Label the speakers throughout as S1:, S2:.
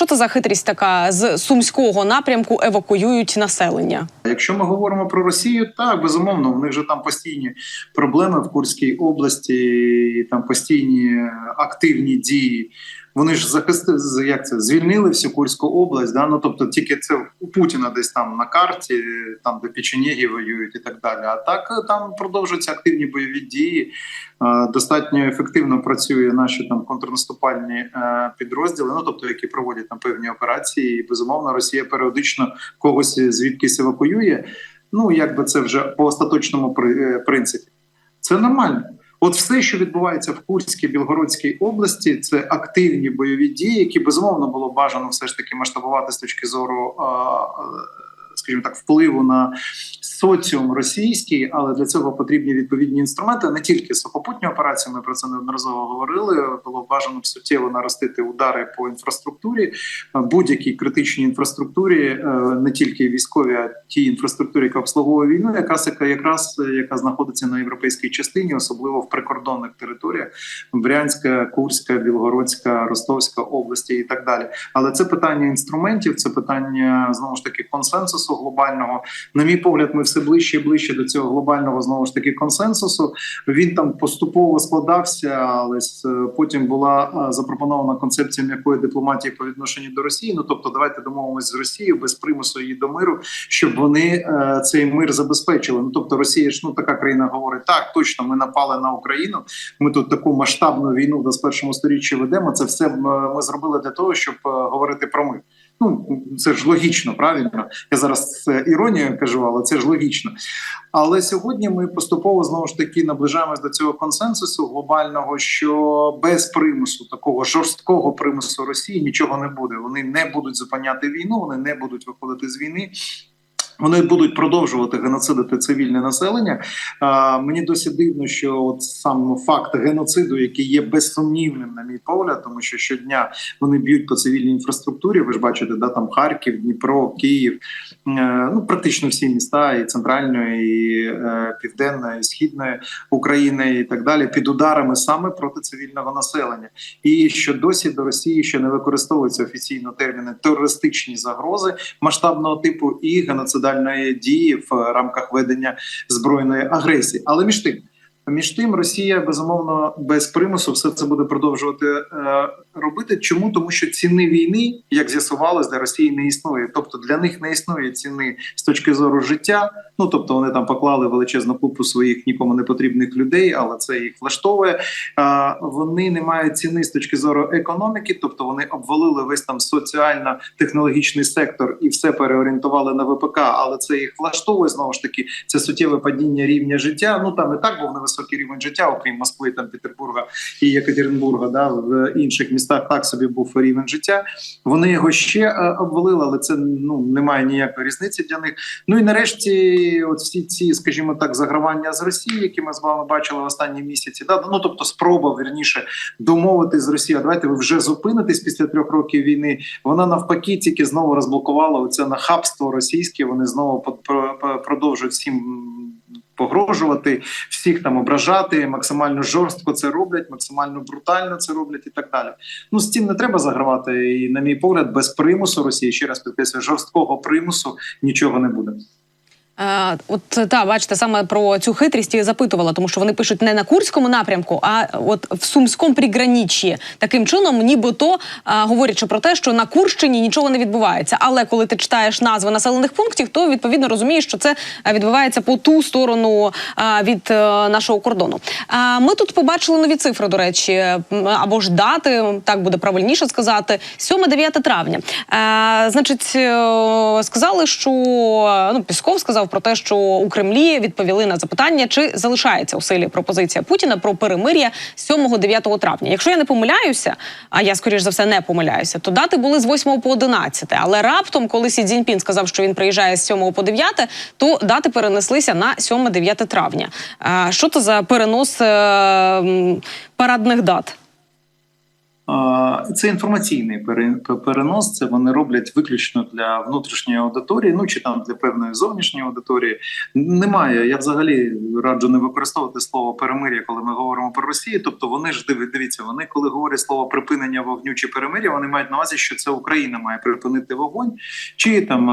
S1: Що це за хитрість така з сумського напрямку евакуюють населення?
S2: Якщо ми говоримо про Росію, так безумовно, в них же там постійні проблеми в Курській області, там постійні активні дії. Вони ж захистили як це звільнили всю Курську область. Да? Ну тобто тільки це у Путіна десь там на карті, там де печенєги воюють і так далі. А так там продовжуються активні бойові дії. Е, Достатньо ефективно працює наші там контрнаступальні е, підрозділи. Ну тобто, які проводять там певні операції. І безумовно, Росія періодично когось звідкись евакуює. Ну якби це вже по остаточному при- е, принципі. Це нормально. От все, що відбувається в Курській Білгородській області, це активні бойові дії, які безумовно було бажано все ж таки масштабувати з точки зору, е, скажімо так, впливу на соціум російський, але для цього потрібні відповідні інструменти, не тільки сухопутні операції. Ми про це неодноразово говорили. Було бажано суттєво наростити удари по інфраструктурі, будь-якій критичній інфраструктурі, е, не тільки військовій, а тій інфраструктурі, яка обслуговує війну, яка якраз яка знаходиться на європейській частині, особливо в прикордонних територіях Брянська, Курська, Білгородська, Ростовська області і так далі. Але це питання інструментів, це питання знову ж таки консенсусу глобального. На мій погляд, ми все ближче і ближче до цього глобального знову ж таки консенсусу. Він там поступово складався, але потім була е, запропонована концепція м'якої дипломатії по відношенню до Росії. Ну тобто, давайте домовимося з Росією без примусу її до миру, щоб вони е, цей мир забезпечили. Ну тобто, Росія ж ну така країна говорить: так, точно, ми напали на Україну. Ми тут таку масштабну війну в 21 сторіччі ведемо. Це все е, ми зробили для того, щоб е, говорити про мир. Ну це ж логічно, правильно. Я зараз це іронію кажу, але це ж логічно. Але сьогодні ми поступово знову ж таки наближаємось до цього консенсусу глобального, що без примусу такого жорсткого примусу Росії нічого не буде. Вони не будуть зупиняти війну, вони не будуть виходити з війни. Вони будуть продовжувати геноцидити цивільне населення. А, мені досі дивно, що от сам факт геноциду, який є безсумнівним, на мій погляд, тому що щодня вони б'ють по цивільній інфраструктурі. Ви ж бачите, да там Харків, Дніпро, Київ, е, ну практично всі міста і центральної, і е, південної, і східної України, і так далі, під ударами саме проти цивільного населення. І що досі до Росії ще не використовуються офіційно терміни терористичні загрози масштабного типу і геноцидальної дії в рамках ведення збройної агресії. Але між тим. Між тим, Росія безумовно без примусу все це буде продовжувати е, робити. Чому тому, що ціни війни, як з'ясувалось, для Росії не існує. Тобто для них не існує ціни з точки зору життя. Ну тобто вони там поклали величезну купу своїх нікому не потрібних людей, але це їх влаштовує. Е, вони не мають ціни з точки зору економіки, тобто вони обвалили весь там соціально-технологічний сектор і все переорієнтували на ВПК, але це їх влаштовує знову ж таки. Це суттєве падіння рівня життя. Ну там і так був невисокий рівень життя, окрім Москви, там Петербурга і Єкатеринбурга. Да, в інших містах так собі був рівень життя. Вони його ще е, обвалили, але це ну немає ніякої різниці для них. Ну і нарешті, от всі ці, скажімо так, загравання з Росії, які ми з вами бачили в останні місяці, да, ну тобто спроба вірніше домовитись з Росією. Давайте ви вже зупинитесь після трьох років війни. Вона навпаки тільки знову розблокувала оце нахабство російське. Вони знову продовжують всім погрожувати, всіх там ображати, максимально жорстко це роблять, максимально брутально це роблять і так далі. Ну з цим не треба загравати. І, на мій погляд, без примусу Росії ще раз підкреслюю, жорсткого примусу нічого не буде.
S1: Е, от та бачите, саме про цю хитрість я запитувала, тому що вони пишуть не на курському напрямку, а от в сумському приграніччі. Таким чином, нібито е, говорячи про те, що на Курщині нічого не відбувається. Але коли ти читаєш назви населених пунктів, то відповідно розумієш, що це е, відбувається по ту сторону е, від е, нашого кордону. Е, ми тут побачили нові цифри, до речі, або ж дати, так буде правильніше сказати, 7-9 травня. Е, значить, сказали, що ну Пісков сказав про те, що у Кремлі відповіли на запитання, чи залишається у силі пропозиція Путіна про перемир'я 7-9 травня. Якщо я не помиляюся, а я скоріш за все не помиляюся, то дати були з 8 по 11. Але раптом, коли Сі Цзіньпін сказав, що він приїжджає з 7 по 9, то дати перенеслися на 7-9 травня. Що це за перенос е, парадних дат?
S2: Це інформаційний перенос. Це вони роблять виключно для внутрішньої аудиторії, ну чи там для певної зовнішньої аудиторії. Немає. Я взагалі раджу не використовувати слово перемир'я, коли ми говоримо про Росію. Тобто вони ж дивіться, вони коли говорять слово припинення вогню чи перемир'я, вони мають на увазі, що це Україна має припинити вогонь, чи там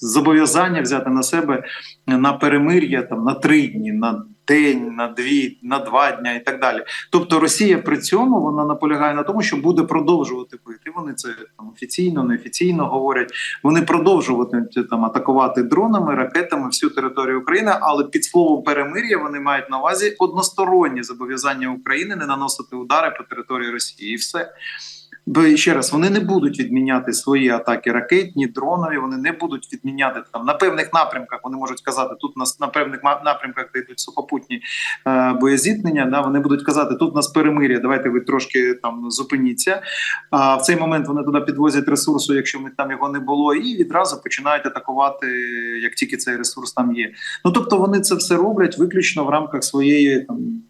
S2: зобов'язання взяти на себе на перемир'я там на три дні, на день, на дві, на два дня і так далі. Тобто Росія при цьому вона наполягає на тому, що буде продовжувати бити. Вони це там офіційно, неофіційно говорять. Вони продовжуватимуть там атакувати дронами, ракетами всю територію України, але під словом перемир'я вони мають на увазі односторонні зобов'язання України не наносити удари по території Росії, і все. Бо ще раз вони не будуть відміняти свої атаки ракетні, дронові. Вони не будуть відміняти там на певних напрямках. Вони можуть казати, тут нас на певних напрямках, де йдуть сухопутні е, боєзіткнення. Да, вони будуть казати, тут нас перемир'я. Давайте ви трошки там зупиніться. А в цей момент вони туди підвозять ресурсу, якщо них там його не було, і відразу починають атакувати, як тільки цей ресурс там є. Ну тобто вони це все роблять виключно в рамках своєї там.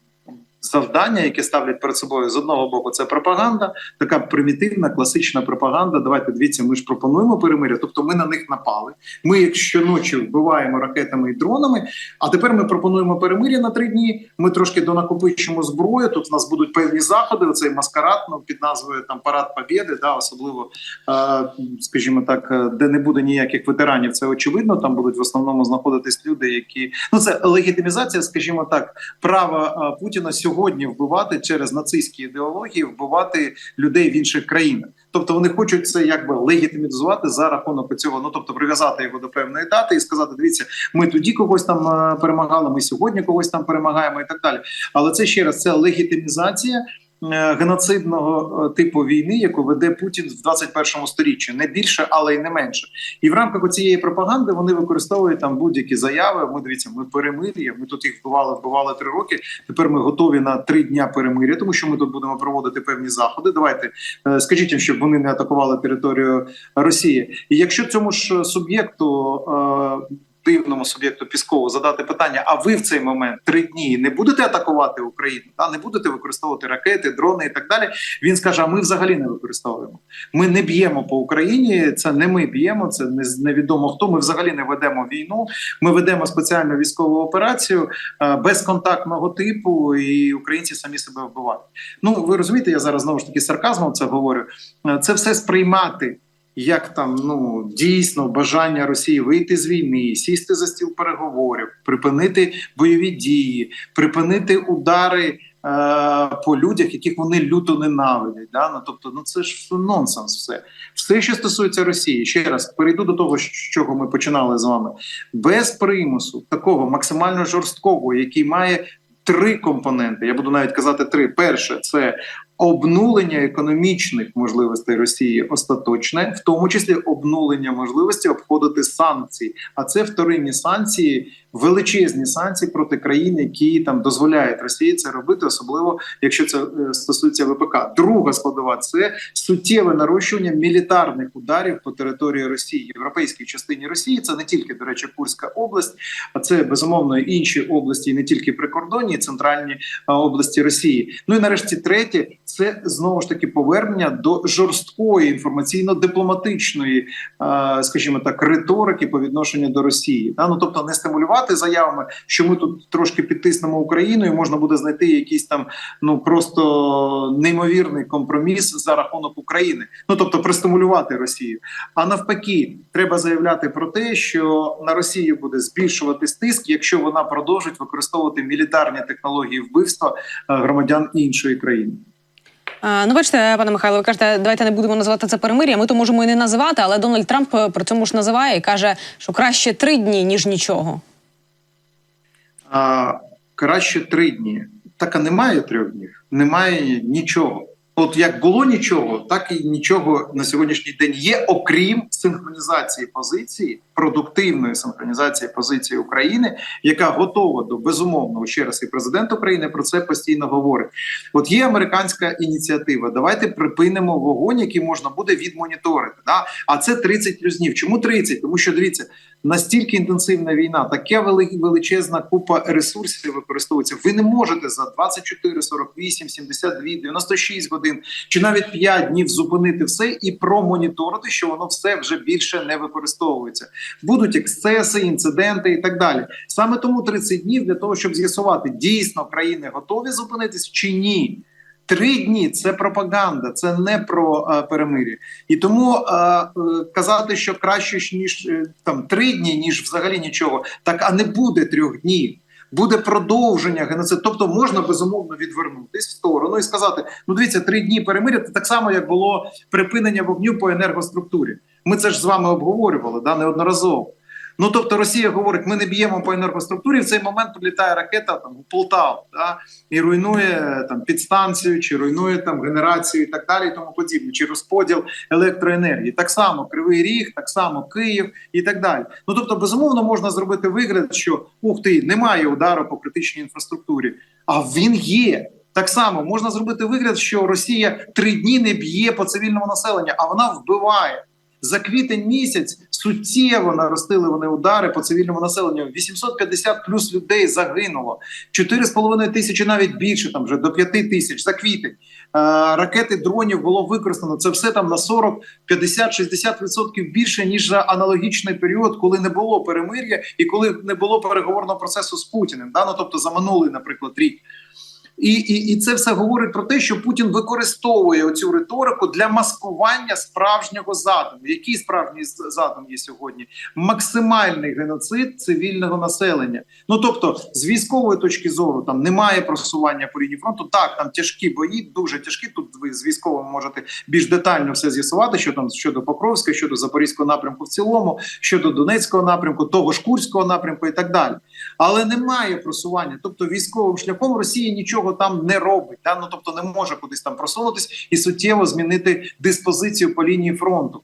S2: Завдання, яке ставлять перед собою з одного боку, це пропаганда, така примітивна, класична пропаганда. Давайте дивіться, ми ж пропонуємо перемиря. Тобто ми на них напали. Ми, як щоночі, вбиваємо ракетами і дронами. А тепер ми пропонуємо перемиря на три дні. Ми трошки донакопичимо зброю. Тут в нас будуть певні заходи. Оцей маскарад ну, під назвою там Парад Побєди, да, особливо, е, скажімо так, е, де не буде ніяких ветеранів. Це очевидно. Там будуть в основному знаходитись люди, які ну це легітимізація, скажімо так, права е, Путіна сьогодні вбивати через нацистські ідеології, вбивати людей в інших країнах. Тобто вони хочуть це якби легітимізувати за рахунок цього. Ну тобто прив'язати його до певної дати і сказати: дивіться, ми тоді когось там е, перемагали, ми сьогодні когось там перемагаємо і так далі. Але це ще раз це легітимізація. Е, Геноцидного е, типу війни, яку веде Путін в 21 сторіччі, не більше, але й не менше, і в рамках цієї пропаганди вони використовують там будь-які заяви. Ми дивіться, ми перемир'я. Ми тут їх вбивали, вбивали три роки. Тепер ми готові на три дня перемир'я, тому що ми тут будемо проводити певні заходи. Давайте е, скажіть їм, щоб вони не атакували територію Росії. І якщо цьому ж суб'єкту. Дивному суб'єкту Піскову задати питання: а ви в цей момент три дні не будете атакувати Україну? Та не будете використовувати ракети, дрони і так далі. Він скаже: а ми взагалі не використовуємо. Ми не б'ємо по Україні. Це не ми б'ємо, це не невідомо хто. Ми взагалі не ведемо війну. Ми ведемо спеціальну військову операцію е, безконтактного типу, і українці самі себе вбивають. Ну ви розумієте, я зараз знову ж таки сарказмом це говорю. Е, Це все сприймати. Як там ну дійсно бажання Росії вийти з війни, сісти за стіл переговорів, припинити бойові дії, припинити удари е, по людях, яких вони люто ненавидять. Да? Ну, тобто, ну це ж нонсенс. Все, все, що стосується Росії, ще раз перейду до того, з чого ми починали з вами, без примусу, такого максимально жорсткого, який має три компоненти. Я буду навіть казати три. Перше це обнулення економічних можливостей Росії остаточне, в тому числі обнулення можливості обходити санкції. А це вторинні санкції, величезні санкції проти країн, які там дозволяють Росії це робити, особливо якщо це е, стосується ВПК. Друга складова це суттєве нарощування мілітарних ударів по території Росії, європейській частині Росії. Це не тільки до речі, Курська область, а це безумовно інші області, і не тільки прикордонні, центральні області Росії. Ну і нарешті третє це знову ж таки повернення до жорсткої інформаційно-дипломатичної, е, скажімо так, риторики по відношенню до Росії. Ну тобто не стимулювати заявами, що ми тут трошки підтиснемо Україну, і можна буде знайти якийсь там ну просто неймовірний компроміс за рахунок України. Ну тобто пристимулювати Росію. А навпаки, треба заявляти про те, що на Росію буде збільшуватись тиск, якщо вона продовжить використовувати мілітарні технології вбивства е, громадян іншої країни.
S1: Ну, бачите, пане Михайло, ви кажете, давайте не будемо називати це перемир'я. Ми то можемо і не називати, але Дональд Трамп про при цьому ж називає і каже, що краще три дні, ніж нічого.
S2: А, краще три дні. Так а немає трьох днів, немає нічого. От як було нічого, так і нічого на сьогоднішній день є, окрім синхронізації позиції, продуктивної синхронізації позиції України, яка готова до безумовно ще раз і президент України про це постійно говорить. От є американська ініціатива. Давайте припинимо вогонь, який можна буде відмоніторити. Да? А це 30 плюс днів. Чому 30? Тому що дивіться, настільки інтенсивна війна, таке величезна купа ресурсів використовується. Ви не можете за 24, 48, 72, 96 годин чи навіть 5 днів зупинити все і промоніторити, що воно все вже більше не використовується. Будуть ексцеси, інциденти і так далі. Саме тому 30 днів для того, щоб з'ясувати, дійсно країни готові зупинитись чи ні. Три дні це пропаганда, це не про е, перемир'я. І тому е, е, казати, що краще ніж е, там три дні, ніж взагалі нічого, так а не буде трьох днів. Буде продовження геноциду. Тобто можна безумовно відвернутись в сторону і сказати: ну дивіться, три дні перемир'я це так само, як було припинення вогню по енергоструктурі. Ми це ж з вами обговорювали да, неодноразово. Ну тобто Росія говорить, ми не б'ємо по енергоструктурі. В цей момент прилітає ракета там у Полтаву, да, і руйнує там підстанцію, чи руйнує там генерацію і так далі, і тому подібне, чи розподіл електроенергії. Так само Кривий Ріг, так само Київ і так далі. Ну тобто, безумовно, можна зробити вигляд, що ух ти, немає удару по критичній інфраструктурі, а він є. Так само можна зробити вигляд, що Росія три дні не б'є по цивільному населенню, а вона вбиває. За квітень місяць суттєво наростили вони удари по цивільному населенню. 850 плюс людей загинуло, 4,5 тисячі навіть більше, там вже до 5 тисяч за квітень. Е, ракети дронів було використано. Це все там на 40, 50, 60 відсотків більше ніж за аналогічний період, коли не було перемир'я і коли не було переговорного процесу з Путіним. Да? Ну, тобто за минулий, наприклад, рік. І, і, і це все говорить про те, що Путін використовує оцю риторику для маскування справжнього задуму. Який справжній задум є сьогодні? Максимальний геноцид цивільного населення. Ну тобто, з військової точки зору там немає просування по лінії фронту. Так, там тяжкі бої, дуже тяжкі. Тут ви з військовим можете більш детально все з'ясувати, що там щодо Покровська, щодо Запорізького напрямку в цілому, щодо Донецького напрямку, того ж Курського напрямку і так далі. Але немає просування. Тобто військовим шляхом Росія нічого там не робить. Да? Ну тобто не може кудись там просунутись і суттєво змінити диспозицію по лінії фронту.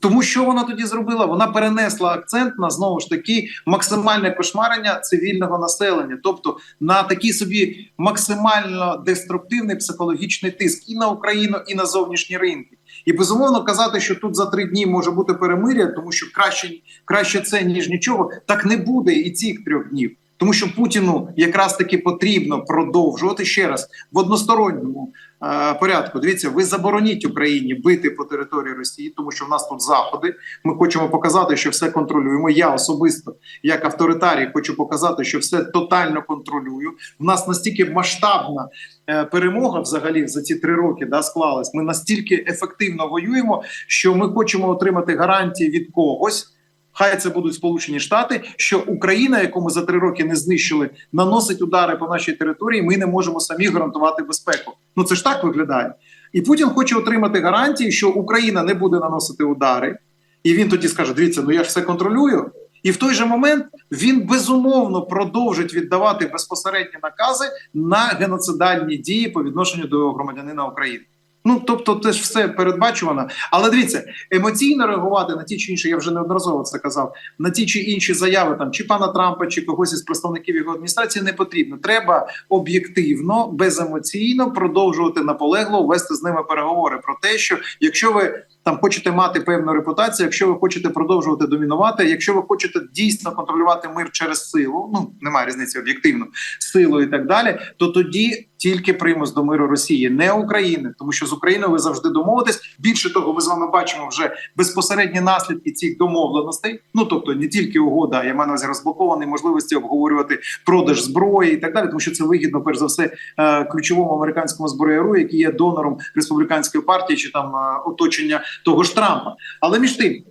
S2: Тому що вона тоді зробила? Вона перенесла акцент на знову ж таки максимальне кошмарення цивільного населення, тобто на такий собі максимально деструктивний психологічний тиск і на Україну, і на зовнішні ринки. І безумовно казати, що тут за три дні може бути перемиря, тому що краще, краще це ніж нічого, так не буде і цих трьох днів. Тому що Путіну якраз таки потрібно продовжувати ще раз в односторонньому е, порядку. Дивіться, ви забороніть Україні бити по території Росії, тому що в нас тут заходи. Ми хочемо показати, що все контролюємо. Я особисто, як авторитарій, хочу показати, що все тотально контролюю. В нас настільки масштабна е, перемога, взагалі, за ці три роки да, склалась. Ми настільки ефективно воюємо, що ми хочемо отримати гарантії від когось. Хай це будуть Сполучені Штати, що Україна, яку ми за три роки не знищили, наносить удари по нашій території. Ми не можемо самі гарантувати безпеку. Ну це ж так виглядає. І Путін хоче отримати гарантії, що Україна не буде наносити удари, і він тоді скаже: дивіться, ну я ж все контролюю. І в той же момент він безумовно продовжить віддавати безпосередні накази на геноцидальні дії по відношенню до громадянина України. Ну тобто, це ж все передбачувано. Але дивіться, емоційно реагувати на ті чи інші, я вже неодноразово це казав, на ті чи інші заяви там чи пана Трампа, чи когось із представників його адміністрації не потрібно. Треба об'єктивно, беземоційно продовжувати наполегло вести з ними переговори про те, що якщо ви там хочете мати певну репутацію, якщо ви хочете продовжувати домінувати, якщо ви хочете дійсно контролювати мир через силу, ну немає різниці об'єктивно, силу і так далі, то тоді тільки примус до миру Росії, не України, тому що з Україною ви завжди домовитесь. Більше того, ми з вами бачимо вже безпосередні наслідки цих домовленостей. Ну тобто не тільки угода, я маю на увазі розблоковані можливості обговорювати продаж зброї і так далі, тому що це вигідно, перш за все, е, ключовому американському зброяру, який є донором республіканської партії чи там е, оточення того ж Трампа. Але між тим.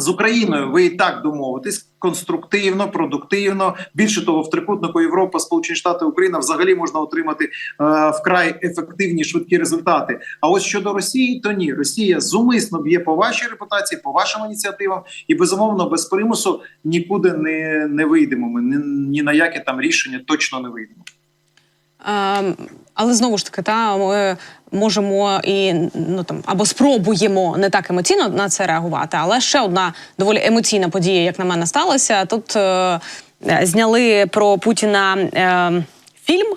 S2: З Україною ви і так домовитесь конструктивно, продуктивно. Більше того, в трикутнику Європа, Сполучені Штати, Україна взагалі можна отримати е, вкрай ефективні швидкі результати. А ось щодо Росії, то ні, Росія зумисно б'є по вашій репутації, по вашим ініціативам, і безумовно без примусу нікуди не, не вийдемо. Ми ні, ні на яке там рішення точно не вийдемо.
S1: Ем, але знову ж таки, та ми можемо і ну там або спробуємо не так емоційно на це реагувати. Але ще одна доволі емоційна подія, як на мене, сталася. Тут е, зняли про Путіна е, фільм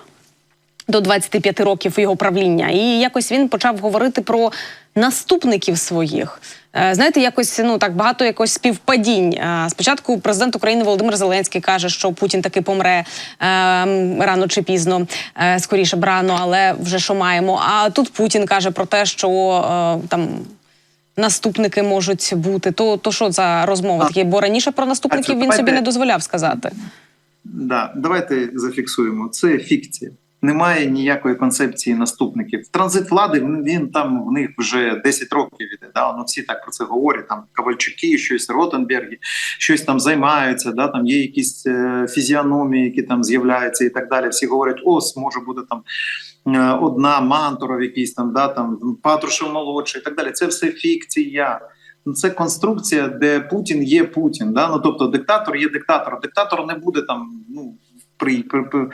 S1: до 25 років його правління, і якось він почав говорити про наступників своїх. Е, Знаєте, якось ну так багато якось співпадінь. Е, Спочатку президент України Володимир Зеленський каже, що Путін таки помре е, рано чи пізно, скоріше б рано, але вже що маємо. А тут Путін каже про те, що там. Наступники можуть бути. То, то що за розмова такі? Бо раніше про наступників він собі не дозволяв сказати.
S2: Да, давайте зафіксуємо. Це фікція. Немає ніякої концепції наступників. Транзит влади він, там в них вже 10 років іде. Да? Ну, всі так про це говорять. Там Ковальчуки, щось Ротенберги, щось там займаються. Да? Там є якісь е, фізіономії, які там з'являються і так далі. Всі говорять, ось може буде там е, одна Мантуров, якийсь там, да, там Патрушев молодший і так далі. Це все фікція. Ну, Це конструкція, де Путін є Путін. Да? Ну тобто диктатор є диктатор. Диктатор не буде там ну при, при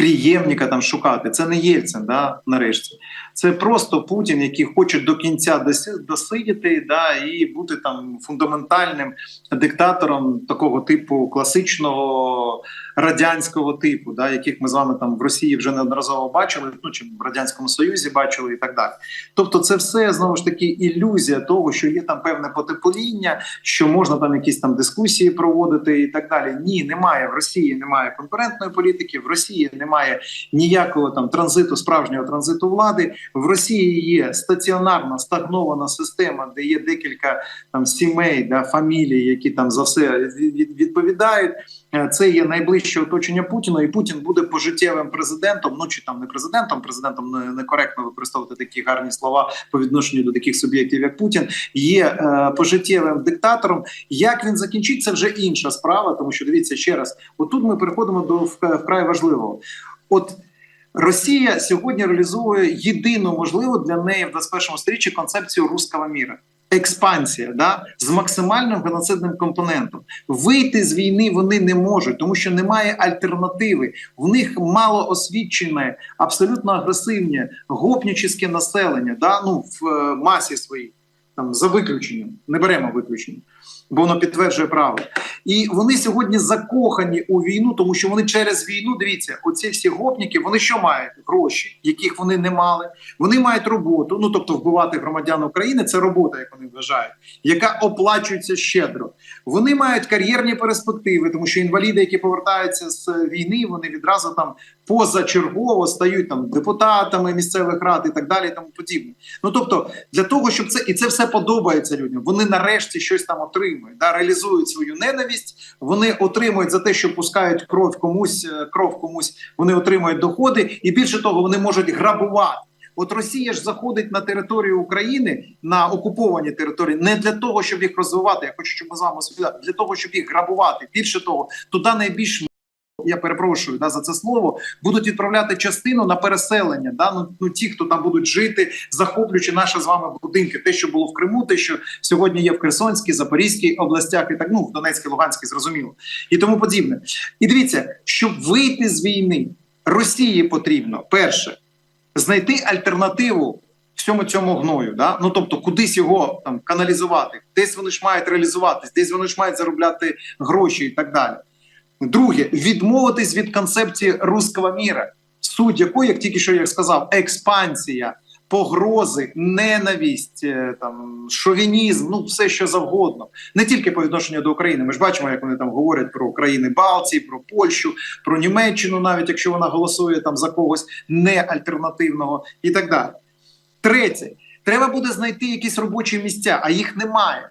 S2: приємника там шукати. Це не Єльцин, да, нарешті. Це просто Путін, який хоче до кінця доси- досидіти, да, і бути там фундаментальним диктатором такого типу класичного радянського типу, да, яких ми з вами там в Росії вже неодноразово бачили, ну чи в радянському Союзі бачили і так далі. Тобто, це все знову ж таки ілюзія того, що є там певне потепління, що можна там якісь там дискусії проводити і так далі. Ні, немає в Росії, немає конкурентної політики, в Росії немає ніякого там транзиту, справжнього транзиту влади. В Росії є стаціонарна стагнована система, де є декілька там сімей, да, фамілій, які там за все від- від- відповідають. Е, Це є найближче оточення Путіна, і Путін буде пожиттєвим президентом. Ну чи там не президентом, президентом не- некоректно використовувати такі гарні слова по відношенню до таких суб'єктів, як Путін. Є е, пожиттєвим диктатором. Як він закінчить, це вже інша справа, тому що дивіться ще раз. Отут ми переходимо до вкрай важливого. От Росія сьогодні реалізовує єдину можливу для неї в 21 сторіччі концепцію руского міра. Експансія да з максимальним геноцидним компонентом вийти з війни вони не можуть, тому що немає альтернативи. В них мало освічене, абсолютно агресивне, гопнічське населення. Да? Ну в е, масі своїй там за виключенням, не беремо виключення, бо воно підтверджує право. І вони сьогодні закохані у війну, тому що вони через війну, дивіться, оці всі гопніки, вони що мають? Гроші, яких вони не мали. Вони мають роботу. Ну тобто, вбивати громадян України це робота, як вони вважають, яка оплачується щедро. Вони мають кар'єрні перспективи, тому що інваліди, які повертаються з війни, вони відразу там позачергово стають там депутатами місцевих рад і так далі, і тому подібне. Ну тобто, для того, щоб це і це все подобається людям. Вони нарешті щось там отримують, да, реалізують свою ненависть. Вони отримують за те, що пускають кров комусь, е, кров комусь. Вони отримують доходи, і більше того, вони можуть грабувати. От Росія ж заходить на територію України на окуповані території не для того, щоб їх розвивати. Я хочу, щоб ми з вами співали, для того, щоб їх грабувати. Більше того, туди найбільш я перепрошую да, за це слово, будуть відправляти частину на переселення. Да? Ну, ну ті, хто там будуть жити, захоплюючи наші з вами будинки, те, що було в Криму, те, що сьогодні є в Херсонській, Запорізькій областях, і так ну в Донецькій, Луганській, зрозуміло, і тому подібне. І дивіться, щоб вийти з війни, Росії потрібно перше знайти альтернативу. Всьому цьому гною, да ну тобто, кудись його там каналізувати, десь вони ж мають реалізуватись, десь вони ж мають заробляти гроші і так далі. Друге, відмовитись від концепції руского міра, суть якої, як тільки що я сказав, експансія, погрози, ненависть, е, там шовінізм, ну все що завгодно, не тільки по відношенню до України. Ми ж бачимо, як вони там говорять про країни Балтії, про Польщу, про Німеччину, навіть якщо вона голосує там за когось не альтернативного і так далі. Третє, треба буде знайти якісь робочі місця, а їх немає.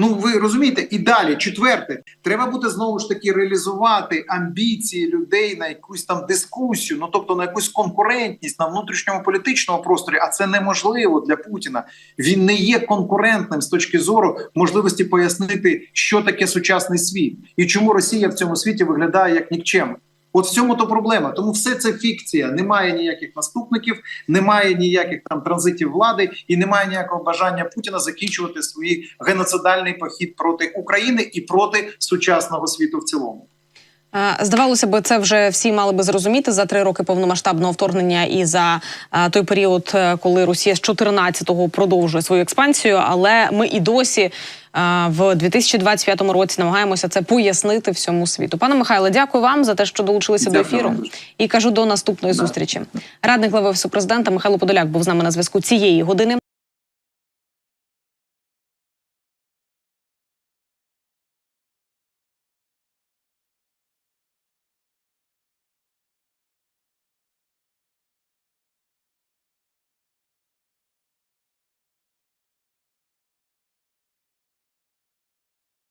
S2: Ну ви розумієте, і далі четверте, треба буде знову ж таки реалізувати амбіції людей на якусь там дискусію, ну тобто на якусь конкурентність на внутрішньому політичному просторі. А це неможливо для Путіна. Він не є конкурентним з точки зору можливості пояснити, що таке сучасний світ і чому Росія в цьому світі виглядає як нікчем. От в цьому то проблема. Тому все це фікція. Немає ніяких наступників, немає ніяких там транзитів влади і немає ніякого бажання Путіна закінчувати свій геноцидальний похід проти України і проти сучасного світу в цілому.
S1: Е, Здавалося б, це вже всі мали би зрозуміти за три роки повномасштабного вторгнення і за е, той період, е, коли Росія з 14-го продовжує свою експансію. Але ми і досі в 2025 році намагаємося це пояснити всьому світу. Пане Михайле, дякую вам за те, що долучилися
S2: Дякую
S1: до ефіру. І кажу до наступної
S2: Да.
S1: зустрічі. Радник глави офісу Михайло Подоляк був з нами на зв'язку цієї години.